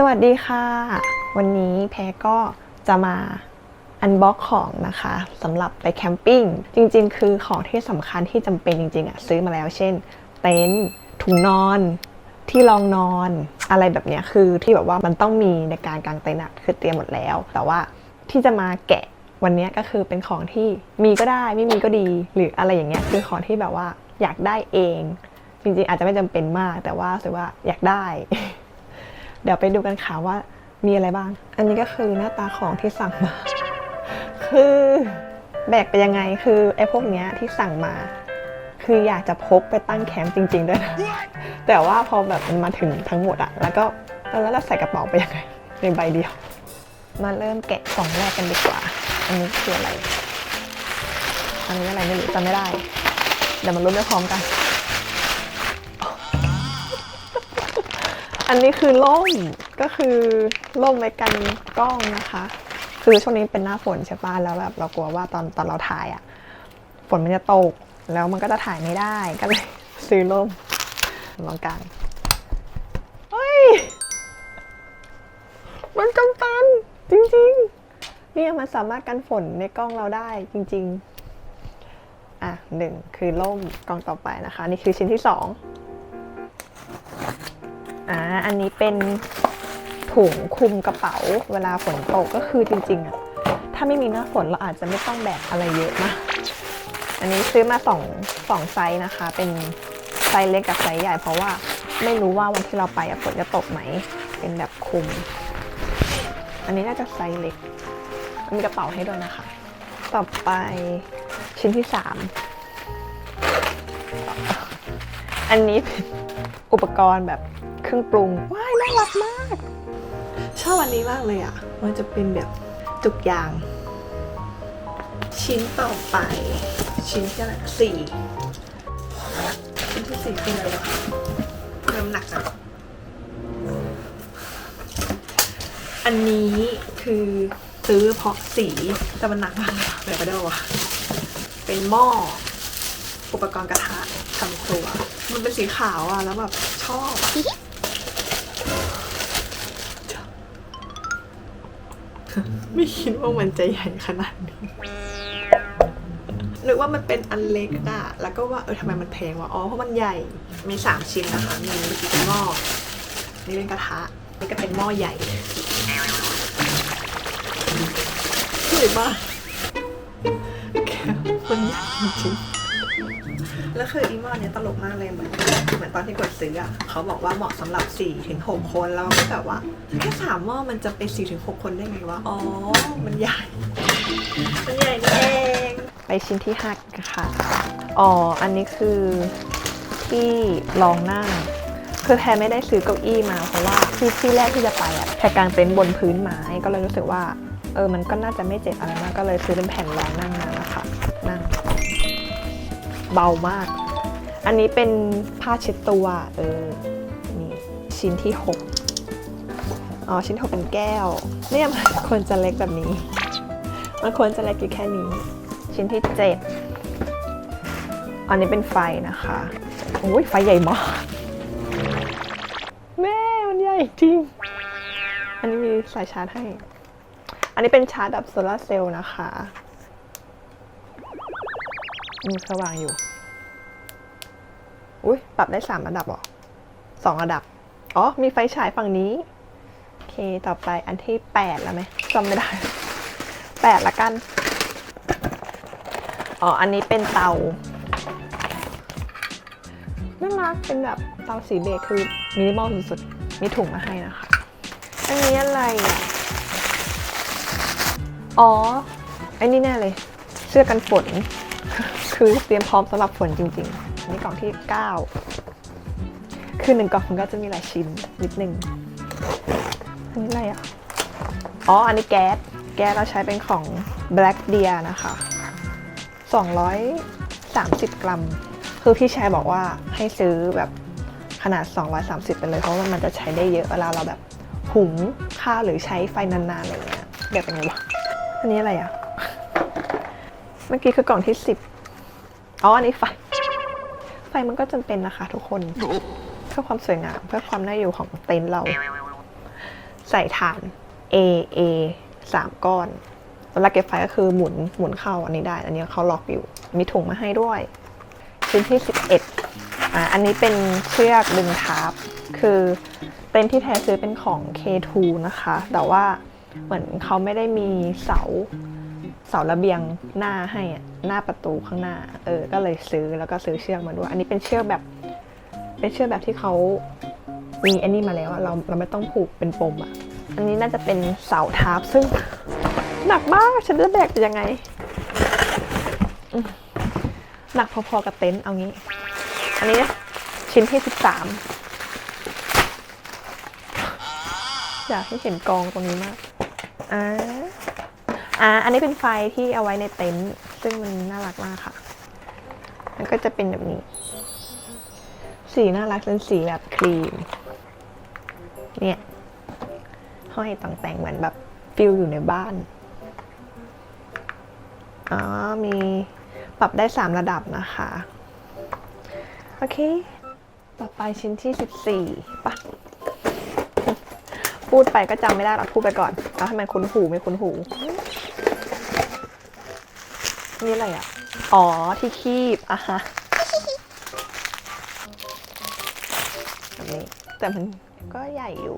สวัสดีค่ะ วันนี้แพรก็จะมาอันบ็อกของนะคะสำหรับไปแคมปิ้งจริงๆ คือของที่สำคัญที่จำเป็นจริงๆอะซื้อมาแล้วเช่น เต็นท์ถุงนอนที่รองนอนอะไรแบบเนี้ยคือที่แบบว่ามันต้องมีในการกางเต็นท์อะคือเตรียมหมดแล้ว แต่ว่าที่จะมาแกะวันนี้ก็คือเป็นของที่มีก็ได้ไม่มีก็ดี หรืออะไรอย่างเงี้ยคือของที่แบบว่าอยากได้เอง จริงๆ อาจจะไม่จำเป็นมาก แต่ว่ารู้สึกว่าอยากได้ เดี๋ยวไปดูกันค่ะว่ามีอะไรบ้าง อันนี้ก็คือหน้าตาของที่สั่งมา คือแบกไปยังไงคือไอ้พวกเนี้ยที่สั่งมา คืออยากจะพกไปตั้งแคมป์จริง ๆ ด้วยนะแต่ว่าพอแบบมันมาถึงทั้งหมดอะแล้วก็แล้วเราใส่กระเป๋าไปยังไงในใบเดียว มาเริ่มแกะกล่องแรกกันดีกว่า อันนี้คืออะไร อันนี้อะไรไม่รู้จำไม่ได้เดี๋ยวมาลุ้นไปพร้อมกัน อันนี้คือล่มก็คือล่มไว้กันกล้องนะคะ คือช่วงนี้เป็นหน้าฝนใช่ป่ะแล้วแบบเรากลัวว่าตอนตอนเราถ่ายอะ่ะฝนมันจะตกแล้วมันก็จะถ่ายไม่ได้ก็เลยซื้อล่มลองกันเฮ้ยมันกำตันจริงๆ เนี่ยมันสามารถกันฝนในกล้องเราได้จริง ๆ อะหนึ่งคือล่มกล้องต่อไปนะคะ นี่คือชิ้นที่สอง อ่าอันนี้เป็นถุงคลุมกระเป๋า เวลาฝนตกก็คือจริงๆอะถ้าไม่มีหน้าฝนเราอาจจะไม่ต้องแบกอะไรเยอะมากอันนี้ซื้อมาสองสองไซส์นะคะ เป็นไซส์เล็กกับไซส์ใหญ่ เพราะว่าไม่รู้ว่าวันที่เราไปฝนจะตกไหม เป็นแบบคลุม อันนี้น่าจะไซส์เล็ก มีกระเป๋าให้ด้วยนะคะ ต่อไปชิ้นที่สามอันนี้เป็นอุปกรณ์แบบ เครื่องปรุง ว้ายน่ารักมาก ชอบอันนี้มากเลยอะ มันจะเป็นแบบจุกยาง ชิ้นต่อไป ชิ้นที่อะไรสี่ชิ้นที่สี่เป็นอะไรวะเริ่มหนักอะอันนี้คือซื้อเพราะสีแต่มันหนักมากเลยอะแบบกระโดดอะเป็นหม้ออุปกรณ์กระทะทำครัว มันเป็นสีขาวอะ แล้วแบบชอบ ไม่คิดว่ามันจะใหญ่ขนาดนี้นึกว่ามันเป็นอันเล็กอะแล้วก็ว่าเออทำไมมันแพงวะ อ๋อ เพราะมันใหญ่ มีสามชิ้นนะคะ มีเป็นหม้อ นี่เป็นกระทะ นี่ก็เป็นหม้อใหญ่ใหญ่มากแค่มันใหญ่จริง แล้วคืออีหมอเนี่ยตลกมากเลยเหมือนเหมือนตอนที่กดซื้ออะเขาบอกว่าเหมาะสำหรับ4ถึง6คนแล้วก็แบบว่าแค่สามหม้อมันจะไป4ถึง6คนได้ไงวะอ๋อ มันใหญ่ มันใหญ่นี่เองไปชิ้นที่ห้ากันค่ะอ๋ออันนี้คือที่รองนั่งคือแพรไม่ได้ซื้อเก้าอี้มาเพราะว่าที่ที่แรกที่จะไปอะแพรกางเต็นท์บนพื้นไม้ก็เลยรู้สึกว่าเออมันก็น่าจะไม่เจ็บอะไรมากก็เลยซื้อเป็นแผ่นรองนั่งมานะคะนั่ง เบามาก อันนี้เป็นผ้าเช็ดตัวเออนี่ชิ้นที่ 6 อ๋อ ชิ้น6เป็นแก้ว เนี่ยมันควรจะเล็กแบบนี้ มันควรจะเล็กอยู่แค่นี้ ชิ้นที่ 7 อันนี้เป็นไฟนะคะโอ้ยไฟใหญ่มากแม่มันใหญ่จริง อันนี้มีสายชาร์จให้ อันนี้เป็นชาร์จแบบโซลาเซลล์นะคะ มีสว่างอยู่ อุ้ยปรับได้สามระดับหรอสองระดับ อ๋อ มีไฟฉายฝั่งนี้ โอเค ต่อไปอันที่แปดแล้วไหมจำไม่ได้แปดละกัน อ๋อ อันนี้เป็นเตาน่ารักเป็นแบบเตาสีเบจคือมินิมอลสุดๆ มีถุงมาให้นะคะ อันนี้อะไรอะ อ๋อไอ้นี่แน่เลย เสื้อกันฝน คือเตรียมพร้อมสำหรับฝนจริงๆอันนี่กล่องที่ 9 คือหนึ่งกล่องมันก็จะมีหลายชิ้นนิดนึงอันนี้อะไรอะ อ๋อ อันนี้แก๊ส แก๊สเราใช้เป็นของ Black Deer นะคะ 230 กรัม คือพี่ชายบอกว่าให้ซื้อแบบขนาด 230 ไปเลย เพราะว่ามันจะใช้ได้เยอะเวลาเราแบบหุงข้าวหรือใช้ไฟนานๆอะไรเงี้ยแบบเป็นไงวะอันนี้อะไรอะ เมื่อกี้คือกล่องที่10อ๋ออันนี้ไฟ ไฟมันก็จำเป็นนะคะ ทุกคน เพื่อความสวยงามเพื่อความน่าอยู่ของเต็นท์เรา ใส่ฐาน A A สามก้อนเวลาเก็บไฟก็คือหมุนหมุนเข้าอันนี้ได้ อันนี้เขาล็อกอยู่ มีถุงมาให้ด้วย ชิ้นที่ 11อ่าอันนี้เป็นเชือกดึงทาร์ปคือเต็นท์ที่แท้ซื้อเป็นของ K2 นะคะ แต่ว่าเหมือนเขาไม่ได้มีเสา เสาระเบียงหน้าให้อะหน้าประตูข้างหน้า เออ ก็เลยซื้อแล้วก็ซื้อเชือกมาด้วย อันนี้เป็นเชือกแบบ เป็นเชือกแบบที่เขามีอันนี้มาแล้วอะเราเราไม่ต้องผูกเป็นปมอะอันนี้น่าจะเป็นเสาทาร์ปซึ่ง หนักมากฉันจะแบกไปยังไง หนักพอๆกับเต็นท์เอางี้ อันนี้ชิ้นที่สิบสามอยากให้เห็นกองตรงนี้มากอ่า อ่าอันนี้เป็นไฟที่เอาไว้ในเต็นท์ซึ่งมันน่ารักมากค่ะ มันก็จะเป็นแบบนี้ สีน่ารักเป็นสีแบบครีม เนี่ยห้อยต่างแต่งเหมือนแบบฟิลอยู่ในบ้าน อ๋อ มีปรับได้ 3 ระดับนะคะ โอเค ต่อไปชิ้นที่ 14ปะพูดไปก็จำไม่ได้หรอกพูดไปก่อนแล้วทำไมคุ้นหูไม่คุ้นหู นี่อะไรอะ อ๋อ ที่คีบอะฮะแบบนี้ แต่มันก็ใหญ่อยู่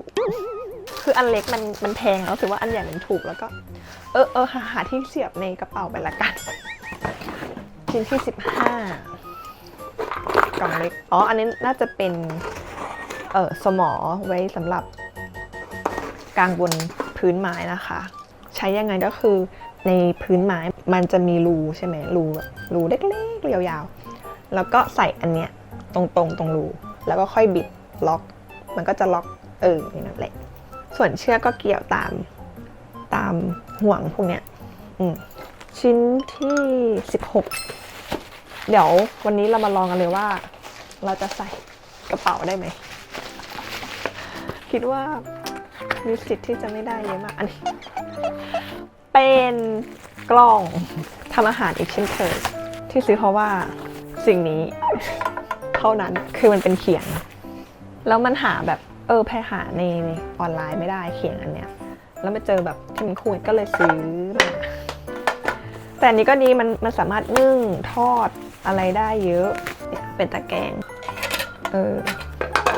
คืออันเล็กมันมันแพงแล้วรู้สึกว่าอันใหญ่มันถูกแล้วก็ เออเออหาหาที่เสียบในกระเป๋าไปละกัน ชิ้นที่สิบห้ากล่องเล็ก อ๋อ อันนี้น่าจะเป็น เออสมอไว้สำหรับกลางบนพื้นไม้นะคะ ใช้ยังไงก็คือในพื้นไม้ มันจะมีรูใช่ไหมรูแบบรูเล็กๆยาวๆ แล้วก็ใส่อันเนี้ยตรงๆตรงรูแล้วก็ค่อยบิดล็อก มันก็จะล็อกเอออย่นั่นแหละส่วนเชือกก็เกี่ยวตามตามห่วงพวกเนี้ยอืมชิ้นที่ 16 เดี๋ยววันนี้เรามาลองกันเลยว่า เราจะใส่กระเป๋าได้ไหม คิดว่ามีสิทธิ์ที่จะไม่ได้เยอะมากอันนี้เป็น กล้องทำอาหารอีกเช่นเคย ที่ซื้อเพราะว่าสิ่งนี้เท่านั้นคือมันเป็นเขียง แล้วมันหาแบบเออแพหาในออนไลน์ไม่ได้เขียงอันเนี้ยแล้วมาเจอแบบที่มันคู่ก็เลยซื้อมาแต่อันนี้ก็ดีมันมันสามารถนึ่งทอดอะไรได้เยอะเนี่ยเป็นตะแกรงเออ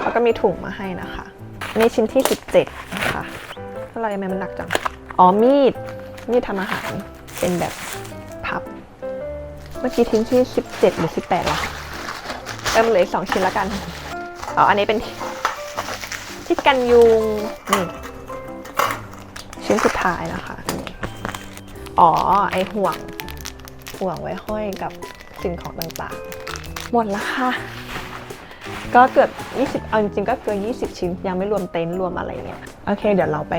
แล้วก็มีถุงมาให้นะคะนนี่ชิ้นที่ 17 นะคะอะไรทำไมมันหนักจังอ๋อมีดมีดทำอาหาร เป็นแบบพับ เมื่อกี้ทิ้งที่ 17 หรือ 18วะเออมันเหลืออีกสองชิ้นแล้วกันอ๋ออันนี้เป็นที่กันยุงนี่ชิ้นสุดท้ายนะคะ อ๋อ ไอห่วง ห่วงไว้ห้อยกับสิ่งของต่างๆ หมดแล้วค่ะ ก็เกือบ 20 เอาจริงๆ ก็เกิน 20 ชิ้น ยังไม่รวมเต็นท์รวมอะไรเงี้ย โอเค เดี๋ยวเราไป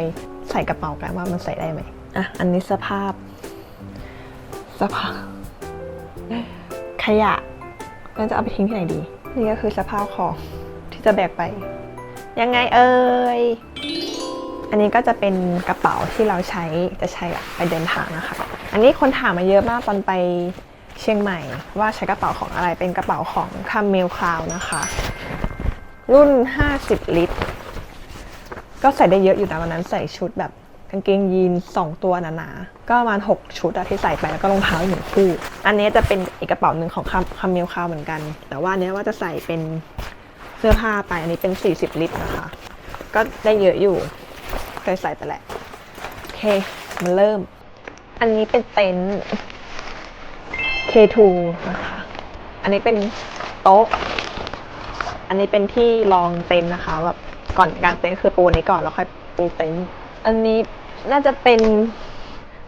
ใส่กระเป๋ากันว่ามันใส่ได้ไหม อะ อันนี้สภาพ สภาพ ขยะเราจะเอาไปทิ้งที่ไหนดี นี่ก็คือสภาพของที่จะแบกไป ยังไงเอ่ย อันนี้ก็จะเป็นกระเป๋าที่เราใช้จะใช้ไปเดินทางนะคะ อันนี้คนถามมาเยอะมากตอนไปเชียงใหม่ ว่าใช้กระเป๋าของอะไรเป็นกระเป๋าของคาเมลคลาวนะคะ รุ่น 50 ลิตร ก็ใส่ได้เยอะอยู่นะวันนั้นใส่ชุดแบบ กางเกงยีนสองตัวหนาๆก็ประมาณ 6 ชุดอะที่ใส่ไปแล้วก็รองเท้าหนึ่งคู่ อันนี้จะเป็นอีกกระเป๋าหนึ่งของคาคาเมลคาวเหมือนกัน แต่ว่าอันเนี้ยว่าจะใส่เป็นเสื้อผ้าไปอันนี้เป็น 40 ลิตรนะคะ ก็ได้เยอะอยู่เคยใส่ไปแหละโอเคมาเริ่ม อันนี้เป็นเต็นท์ K2 นะคะ อันนี้เป็นโต๊ะ อันนี้เป็นที่รองเต็นท์นะคะแบบก่อนกางเต็นท์คือปูนี้ก่อนแล้วค่อยปูเต็นท์อันนี้ น่าจะเป็น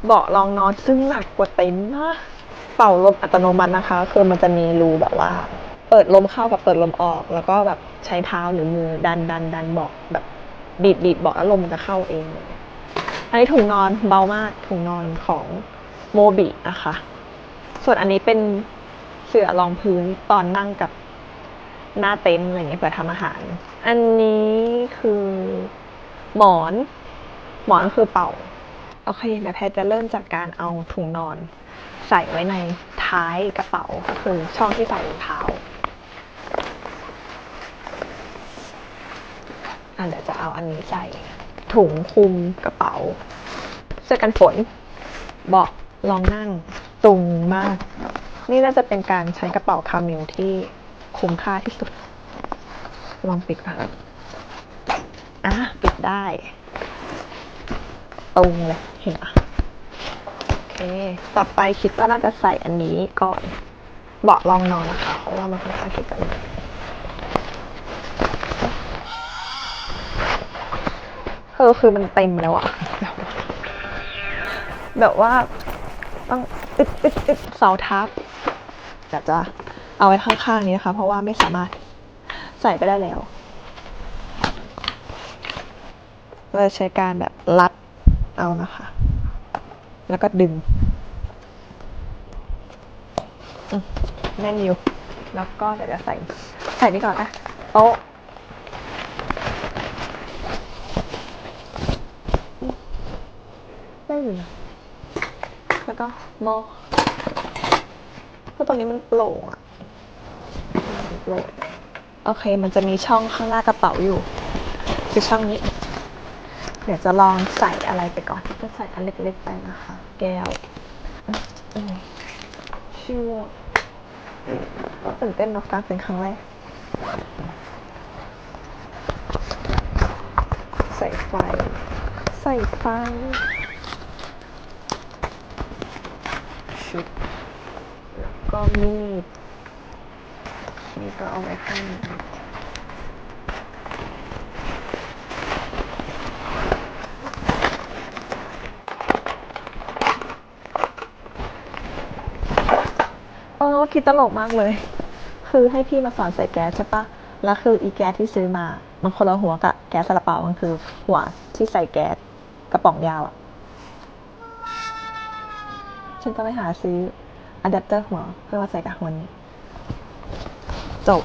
เบาะรองนอนซึ่งหนักกว่าเต็นท์มากเป่าลมอัตโนมัตินะคะ คือมันจะมีรูแบบว่า เปิดลมเข้ากับเปิดลมออก แล้วก็แบบใช้เท้าหรือมือดันดันดันเบาะแบบบีบบีบเบาะแล้วลมมันจะเข้าเองอันนี้ถุงนอนเบามากถุงนอนของโมบินะคะ ส่วนอันนี้เป็นเสื่อรองพื้นตอนนั่งกับหน้าเต็นท์อะไรเงี้ยเพื่อทำอาหาร อันนี้คือหมอน หมอนก็คือเป่า โอเคเดี๋ยวแพทย์จะเริ่มจากการเอาถุงนอน ใส่ไว้ในท้ายกระเป๋าก็คือช่องที่ใส่รองเท้าอะเดี๋ยวจะเอาอันนี้ใส่ ถุงคลุมกระเป๋า เสื้อกันฝนเบาะรองนั่งตุงมาก นี่น่าจะเป็นการใช้กระเป๋าคามิลที่คุ้มค่าที่สุด ลองปิดก่อนอะปิดได้ ตรงเลยเห็นปะโอเค ต่อไปคิดว่าน่าจะใส่อันนี้ก่อนเบาะรองนอนนะคะเพราะว่ามันค่อนข้างที่จะเออคือมันเต็มแล้วอะแบบว่าแบบว่าต้องอึดอึดอึดเสาทับเดี๋ยวจะเอาไว้ข้างๆนี้นะคะ เพราะว่าไม่สามารถใส่ไปได้แล้วเราจะใช้การแบบรัด เอานะคะ แล้วก็ดึงแน่นอยู่แล้วก็เดี๋ยวจะใส่ใส่นี่ก่อนนะโต๊ะได้อยู่นะแล้วก็หม้อเพราะตรงนี้มันโปร่งอะโปร่งโอเค มันจะมีช่องข้างหน้ากระเป๋าอยู่ คือช่องนี้ เดี๋ยวจะลองใส่อะไรไปก่อนจะใส่อันเล็กๆไปนะคะ แก้วชื่อตื่นเต้นนอะกาเป็นครั้งแรก ใส่ไฟ ใส่ไฟชุดแล้วก็มีดนี่ก็เอาไว้ข้าง นี้เออว่าคิดตลกมากเลย คือให้พี่มาสอนใส่แก๊สใช่ปะแล้วคืออีแก๊สที่ซื้อมามันคนละหัวกับแก๊สซาลาเปามันคือหัวที่ใส่แก๊สกระป๋องยาวอะฉันก็ไปหาซื้ออะแดปเตอร์หัวเพื่อมาใส่กับหัวนี้ จบ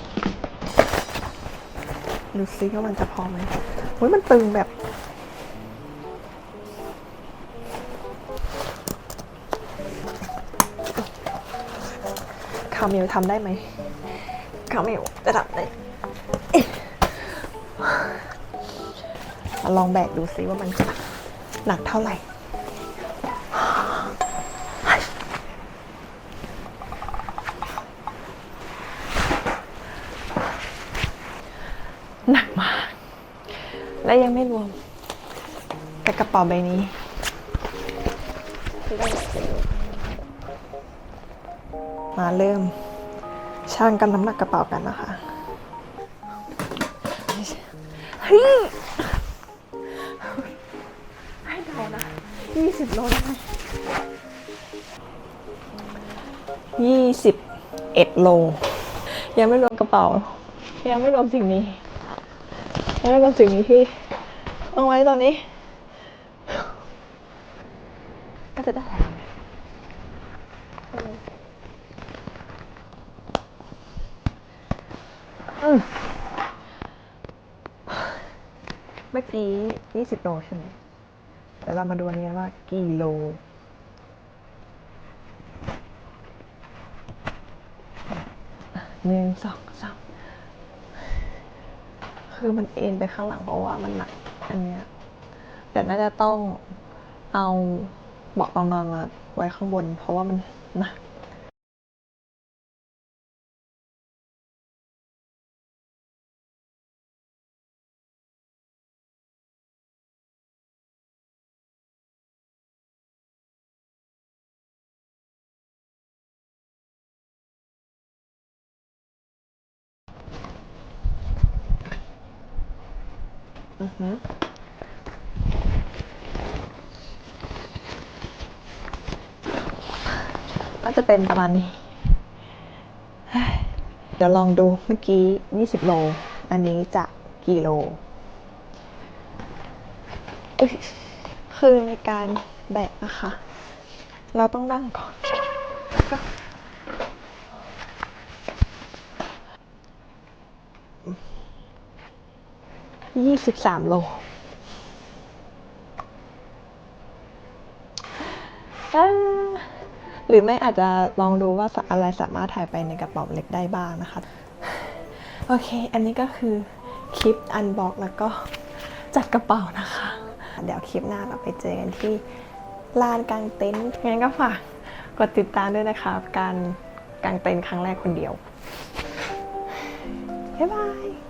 ดูซิว่ามันจะพอไหมโอ้ยมันตึงแบบ คาเมลทำได้ไหมคาเมลจะทำได้ลองแบกดูซิว่ามันหนักเท่าไหร่หนักมาก และยังไม่รวมกับกระเป๋าใบนี้ที่ได้ มาเริ่มช่างกันน้ำหนักกระเป๋ากันนะคะเฮ้ยให้เดานะยี่สิบโลได้ยี่สิบเอ็ดโล ยังไม่รวมกระเป๋า ยังไม่รวมสิ่งนี้ ยังไม่รวมสิ่งนี้ที่เอาไว้ตอนนี้ ก็จะได้แล้ว เมื่อกี้ยี่สิบโลใช่ไหมเดี๋ยวเรามาดูอันนี้กันว่ากี่โลหนึ่งสองสามคือมันเอ็นไปข้างหลังเพราะว่ามันหนักอันเนี้ยแต่น่าจะต้องเอาเบาะรองนอนมาไว้ข้างบน เพราะว่ามันหนัก ก็จะเป็นประมาณนี้ เดี๋ยวลองดูเมื่อกี้ 20 โล อันนี้จะกี่โล คือในการแบกนะคะ เราต้องนั่งก่อนแล้วก็ ยี่สิบสามโล หรือไม่อาจจะลองดูว่าอะไรสามารถถ่ายไปในกระเป๋าเล็กได้บ้างนะคะ โอเค อันนี้ก็คือคลิปอันบ็อกแล้วก็จัดกระเป๋านะคะ เดี๋ยวคลิปหน้าเราไปเจอกันที่ลานกลางเต็นท์งั้นก็ฝากกดติดตามด้วยนะคะ การกางเต็นท์ครั้งแรกคนเดียว บ๊ายบาย